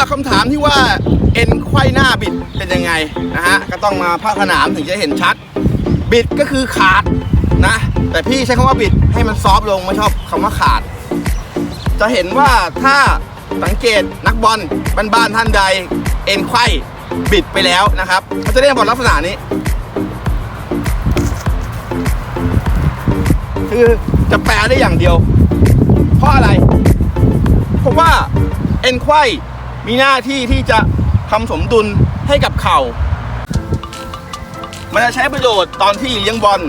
หรับคำถามที่ว่าเอ็นไขว้หน้าบิดเป็นยังไงนะฮะก็ต้องมาภาคสนามถึงจะเห็นชัด บิดก็คือขาดนะ แต่พี่ใช้คำว่าบิดให้มันซอฟต์ลงไม่ชอบคำว่าขาด จะเห็นว่าถ้าสังเกตนักบอลบ้านๆท่านใด เอ็นไขว้บิดไปแล้วนะครับเขาจะได้บอลลักษณะนี้ คือจะแปลได้อย่างเดียว เพราะอะไร เพราะว่าเอ็นไขว้ มีหน้าที่ที่จะทำสมดุลให้กับเข่า มันจะใช้ประโยชน์ตอนที่เลี้ยงบอล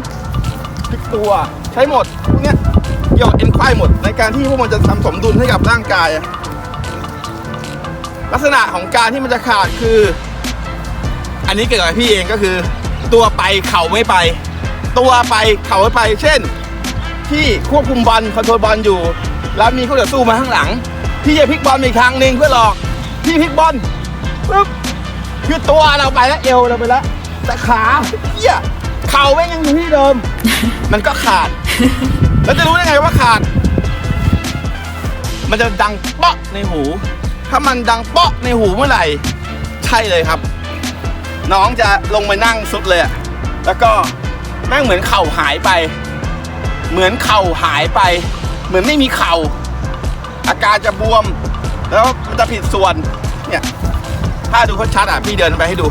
พลิกตัวใช้หมดพวกนี้เกี่ยวเอ็นไขว้หมด ในการที่พวกมันจะทำสมดุลให้กับร่างกาย ลักษณะของการที่มันจะขาดคือ อันนี้เกิดกับพี่เองก็คือ ตัวไปเข่าไม่ไป ตัวไปเข่าไม่ไป เช่น ที่ควบคุมบอลคอนโทรลบอลอยู่ แล้วมีเขาเดือสู้มาข้างหลังพี่จะพลิกบอลอีกครั้งหนึ่งเพื่อหลอก พี่พลิกบอลปึ๊บคือตัวเราไปแล้วเอวเราไปแล้วแต่ขาเหี้ยเข่าแม่งยังอยู่ที่เดิม มันก็ขาด แล้วจะรู้ได้ไงว่าขาด มันจะดังเปาะในหู ถ้ามันดังเปาะในหูเมื่อไหร่ ใช่เลยครับ น้องจะลงไปนั่งสุดเลยอะแล้วก็แม่งเหมือนเข่าหายไป เหมือนเข่าหายไป เหมือนไม่มีเข่า อาการจะบวม แล้วมันจะผิดส่วน เนี่ย ถ้าดูชัดๆอะพี่เดินไปให้ดู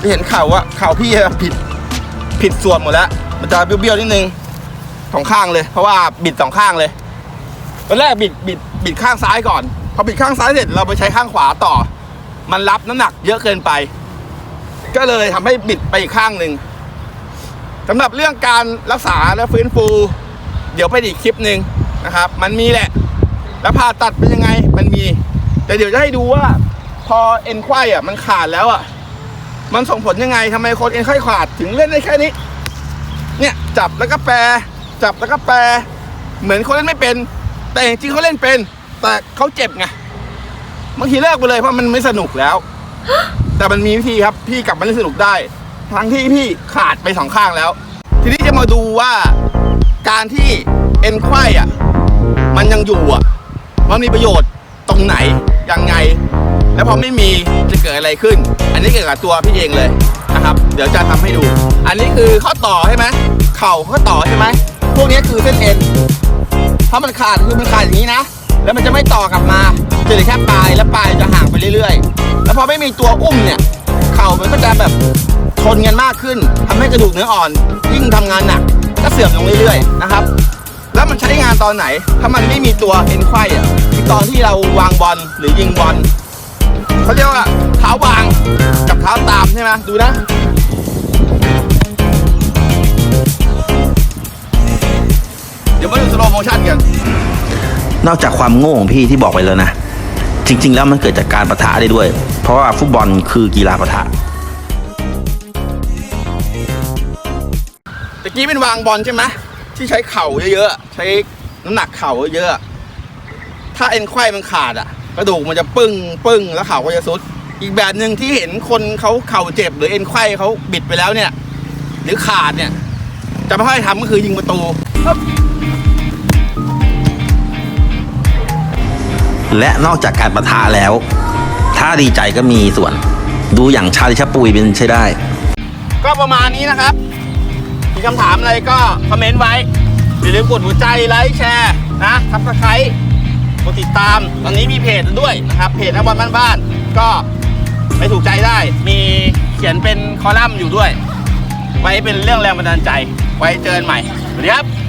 พี่เห็นเข่าว่าเข่าพี่ผิดผิดส่วนหมดแล้ว มันจะเบี้ยวๆนิดนึงสองข้างเลย เพราะว่าบิดสองข้างเลยตอนแรกบิดบิดบิดข้างซ้ายก่อน พอบิดข้างซ้ายเสร็จเราไปใช้ข้างขวาต่อ มันรับน้ำหนักเยอะเกินไป ก็เลยทำให้บิดไปอีกข้างหนึ่งสำหรับเรื่องการรักษาและฟื้นฟู เดี๋ยวไปอีกคลิปหนึ่งนะครับ มันมีแหละ แล้วผ่าตัดเป็นยังไงมันมี แต่เดี๋ยวจะให้ดูว่า พอเอ็นไขว้อะมันขาดแล้วอะ มันส่งผลยังไงทำไมคนเอ็นไขว้ขาดถึงเล่นได้แค่นี้ เนี่ยจับแล้วก็แปร จับแล้วก็แปร เหมือนคนเล่นไม่เป็น แต่จริงๆเขาเล่นเป็น แต่เขาเจ็บไงบางทีเลิกไปเลยเพราะมันไม่สนุกแล้ว แต่มันมีวิธีครับ พี่กลับมาเล่นสนุกได้ ทั้งที่พี่ขาดไปสองข้างแล้ว ทีนี้จะมาดูว่าการที่เอ็นไขว้อะ มันยังอยู่อะ มันมีประโยชน์ตรงไหนยังไง แล้วพอไม่มีจะเกิดอะไรขึ้น อันนี้เกี่ยวกับตัวพี่เองเลยนะครับ เดี๋ยวจะทำให้ดู อันนี้คือข้อต่อใช่ไหมเข่าข้อต่อใช่ไหมพวกนี้คือเส้นเอ็นถ้ามันขาดคือมันขาดอย่างนี้นะ แล้วมันจะไม่ต่อกลับมาจะเหลือแค่ปลายแล้วปลายจะห่างไปเรื่อยๆ แล้วพอไม่มีตัวอุ้มเนี่ย เข่ามันก็จะแบบชนกันมากขึ้นทำให้กระดูกเนื้ออ่อนยิ่งทำงานหนักก็เสื่อมลงเรื่อยๆนะครับ มันใช้งานตอนไหน ถ้ามันไม่มีตัวเอ็นไขว้อะคือตอนที่เราวางบอลหรือยิงบอลเขาเรียกว่าเท้าวางกับเท้าตามใช่ไหมดูนะเดี๋ยวมาดูสโลโมชั่นกัน นอกจากความโง่ของพี่ที่บอกไปแล้วนะ จริง ๆ แล้วมันเกิดจากการประทะได้ด้วย เพราะว่าฟุตบอลคือกีฬาประทะตะกี้เป็นวางบอลใช่ไหม ที่ใช้เข่าเยอะๆ ใช้น้ำหนักเข่าเยอะๆ ถ้าเอ็นไขว้มันขาดอะ กระดูกมันจะปึ้งปึ้งแล้วเข่าก็จะซุด อีกแบบหนึ่งที่เห็นคนเขาเข่าเจ็บ หรือเอ็นไขว้เขาบิดไปแล้วเนี่ย หรือขาดเนี่ย จะไม่ค่อยทำก็คือยิงประตู และนอกจากการประทะแล้ว ถ้าดีใจก็มีส่วน ดูอย่างชาลิชาปุยเป็นใช้ได้ ก็ประมาณนี้นะครับ มีคำถามอะไรก็คอมเมนต์ไว้ อย่าลืมกดหัวใจไลค์แชร์นะทับสไครต์กดติดตาม ตอนนี้มีเพจด้วยนะครับ เพจนักบอลบ้านๆก็ไปถูกใจได้ มีเขียนเป็นคอลัมน์อยู่ด้วย ไว้เป็นเรื่องแรงบันดาลใจ ไว้เจอกันใหม่ สวัสดีครับ